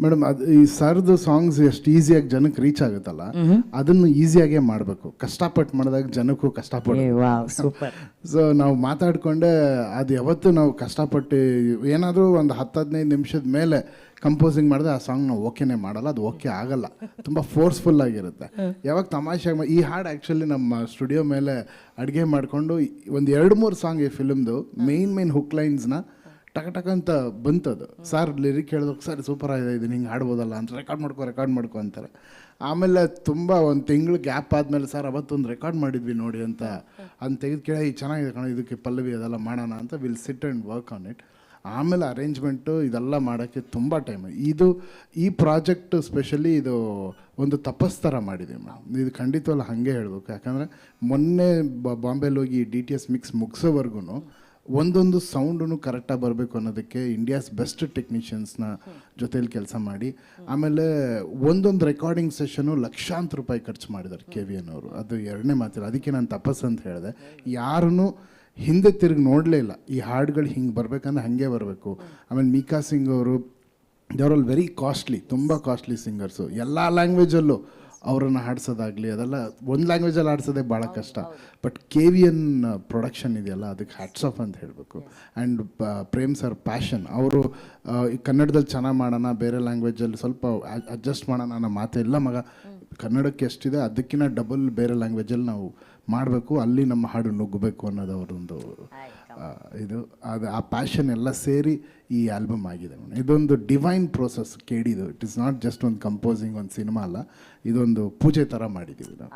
Madam ಅದು ಈ ಸರ್ದು ಸಾಂಗ್ಸ್ ಎಷ್ಟು ಈಸಿಯಾಗಿ ಜನಕ್ಕೆ ರೀಚ್ ಆಗುತ್ತಲ್ಲ ಅದನ್ನು ಈಸಿಯಾಗೇ ಮಾಡಬೇಕು. ಕಷ್ಟಪಟ್ಟು ಮಾಡಿದಾಗ ಜನಕ್ಕೂ ಕಷ್ಟಪಟ್ಟು ಸೂಪರ್. ಸೊ ನಾವು ಮಾತಾಡಿಕೊಂಡೆ ಅದು ಯಾವತ್ತು ನಾವು ಕಷ್ಟಪಟ್ಟು ಏನಾದರೂ ಒಂದು ಹತ್ತು ಹದಿನೈದು ನಿಮಿಷದ ಮೇಲೆ ಕಂಪೋಸಿಂಗ್ ಮಾಡಿದ್ರೆ ಆ ಸಾಂಗ್ ನಾವು ಓಕೆನೇ ಮಾಡಲ್ಲ ಅದು ಓಕೆ ಆಗಲ್ಲ. ತುಂಬ ಫೋರ್ಸ್ಫುಲ್ ಆಗಿರುತ್ತೆ. ಯಾವಾಗ ತಮಾಷೆ ಈ ಹಾಡು ಆ್ಯಕ್ಚುಲಿ ನಮ್ಮ ಸ್ಟುಡಿಯೋ ಮೇಲೆ ಅಡುಗೆ ಮಾಡಿಕೊಂಡು ಒಂದು ಎರಡು ಮೂರು ಸಾಂಗ್ ಈ ಫಿಲ್ಮ್ದು ಮೇಯ್ನ್ ಮೇನ್ ಹುಕ್ ಲೈನ್ಸ್ನ ಟಕ ಟಕ ಅಂತ ಬಂತದು. ಸರ್ ಲಿರಿಕ್ ಹೇಳಿದಾಗ ಸರ್ ಸೂಪರ್ ಆಗಿದೆ ಇದು ಹಿಂಗೆ ಹಾಡ್ಬೋದಲ್ಲ ಅಂತ ರೆಕಾರ್ಡ್ ಮಾಡ್ಕೊ ರೆಕಾರ್ಡ್ ಮಾಡ್ಕೊ ಅಂತಾರೆ. ಆಮೇಲೆ ತುಂಬ ಒಂದು ತಿಂಗಳು ಗ್ಯಾಪ್ ಆದಮೇಲೆ, ಸರ್, ಅವತ್ತೊಂದು ರೆಕಾರ್ಡ್ ಮಾಡಿದ್ವಿ ನೋಡಿ ಅಂತ ಅಂತ ತೆಗೆದು ಕೇಳಿ "ಈ ಚೆನ್ನಾಗಿದೆ ಕಣ, ಇದಕ್ಕೆ ಪಲ್ಲವಿ ಅದೆಲ್ಲ ಮಾಡೋಣ ಅಂತ will sit and work on it ಆಮೇಲೆ ಅರೇಂಜ್ಮೆಂಟು ಇದೆಲ್ಲ ಮಾಡೋಕ್ಕೆ ತುಂಬ ಟೈಮ್ ಇದು, ಈ ಪ್ರಾಜೆಕ್ಟ್ ಸ್ಪೆಷಲಿ ಇದು ಒಂದು ತಪಸ್ ಥರ ಮಾಡಿದ್ದೀವಿ ಮೇಡಮ್. ಇದು ಖಂಡಿತವಲ್ಲ ಹಾಗೆ ಹೇಳಬೇಕು. ಯಾಕಂದರೆ ಮೊನ್ನೆ ಬಾಂಬೆಲಿ ಹೋಗಿ ಡಿ ಟಿ ಎಸ್ ಮಿಕ್ಸ್ ಮುಗಿಸೋವರೆಗೂ ಒಂದೊಂದು ಸೌಂಡನ್ನು ಕರೆಕ್ಟಾಗಿ ಬರಬೇಕು ಅನ್ನೋದಕ್ಕೆ ಇಂಡಿಯಾಸ್ ಬೆಸ್ಟ್ ಟೆಕ್ನಿಷಿಯನ್ಸ್ನ ಜೊತೆಯಲ್ಲಿ ಕೆಲಸ ಮಾಡಿ, ಆಮೇಲೆ ಒಂದೊಂದು ರೆಕಾರ್ಡಿಂಗ್ ಸೆಷನು ಲಕ್ಷಾಂತರ ರೂಪಾಯಿ ಖರ್ಚು ಮಾಡಿದ್ದಾರೆ ಕೆ ವಿ ಎನ್ ಅವರು. ಅದು ಎರಡನೇ ಮಾತಿಲ್ಲ. ಅದಕ್ಕೆ ನಾನು ತಪಸ್ ಅಂತ ಹೇಳಿದೆ. ಯಾರನ್ನೂ ಹಿಂದೆ ತಿರುಗಿ ನೋಡಲೇ ಇಲ್ಲ. ಈ ಹಾಡುಗಳು ಹಿಂಗೆ ಬರಬೇಕಂದ್ರೆ ಹಾಗೆ ಬರಬೇಕು. ಆಮೇಲೆ ಮೀಕಾ ಸಿಂಗ್ ಅವರು ದೇವರ್ ಆಲ್ ವೆರಿ ಕಾಸ್ಟ್ಲಿ ತುಂಬ ಕಾಸ್ಟ್ಲಿ ಸಿಂಗರ್ಸು ಎಲ್ಲ ಲ್ಯಾಂಗ್ವೇಜಲ್ಲೂ ಅವರನ್ನು ಹಾಡ್ಸೋದಾಗಲಿ, ಅದೆಲ್ಲ ಒಂದು ಲ್ಯಾಂಗ್ವೇಜಲ್ಲಿ ಹಾಡ್ಸೋದೇ ಭಾಳ ಕಷ್ಟ. But K V N production ಇದೆಯಲ್ಲ, ಅದಕ್ಕೆ ಹ್ಯಾಟ್ಸ್ ಆಫ್ ಅಂತ ಹೇಳಬೇಕು. ಆ್ಯಂಡ್ ಪ್ರೇಮ್ ಸರ್ ಪ್ಯಾಷನ್ ಅವರು ಈ ಕನ್ನಡದಲ್ಲಿ ಚೆನ್ನಾಗಿ ಮಾಡೋಣ, ಬೇರೆ ಲ್ಯಾಂಗ್ವೇಜಲ್ಲಿ ಸ್ವಲ್ಪ ಅಡ್ಜಸ್ಟ್ ಮಾಡೋಣ ಅನ್ನೋ ಮಾತೆಲ್ಲ ಮಗ. ಕನ್ನಡಕ್ಕೆ ಎಷ್ಟಿದೆ ಅದಕ್ಕಿಂತ ಡಬಲ್ ಬೇರೆ ಲ್ಯಾಂಗ್ವೇಜಲ್ಲಿ ನಾವು ಮಾಡಬೇಕು, ಅಲ್ಲಿ ನಮ್ಮ ಹಾಡು ನುಗ್ಗಬೇಕು ಅನ್ನೋದು ಅವರೊಂದು ಇದು ಅದು ಆ ಪ್ಯಾಷನ್ ಎಲ್ಲ ಸೇರಿ ಈ ಆಲ್ಬಮ್ ಆಗಿದೆ ಇದೊಂದು ಡಿವೈನ್ ಪ್ರೋಸೆಸ್ ಕೇಳಿದು ಇಟ್ ಇಸ್ ನಾಟ್ ಜಸ್ಟ್ ಒಂದು ಕಂಪೋಸಿಂಗ್ ಒಂದು ಸಿನಿಮಾ ಅಲ್ಲ ಇದೊಂದು ಪೂಜೆ ಥರ ಮಾಡಿದ್ದೀವಿ ನಾವು.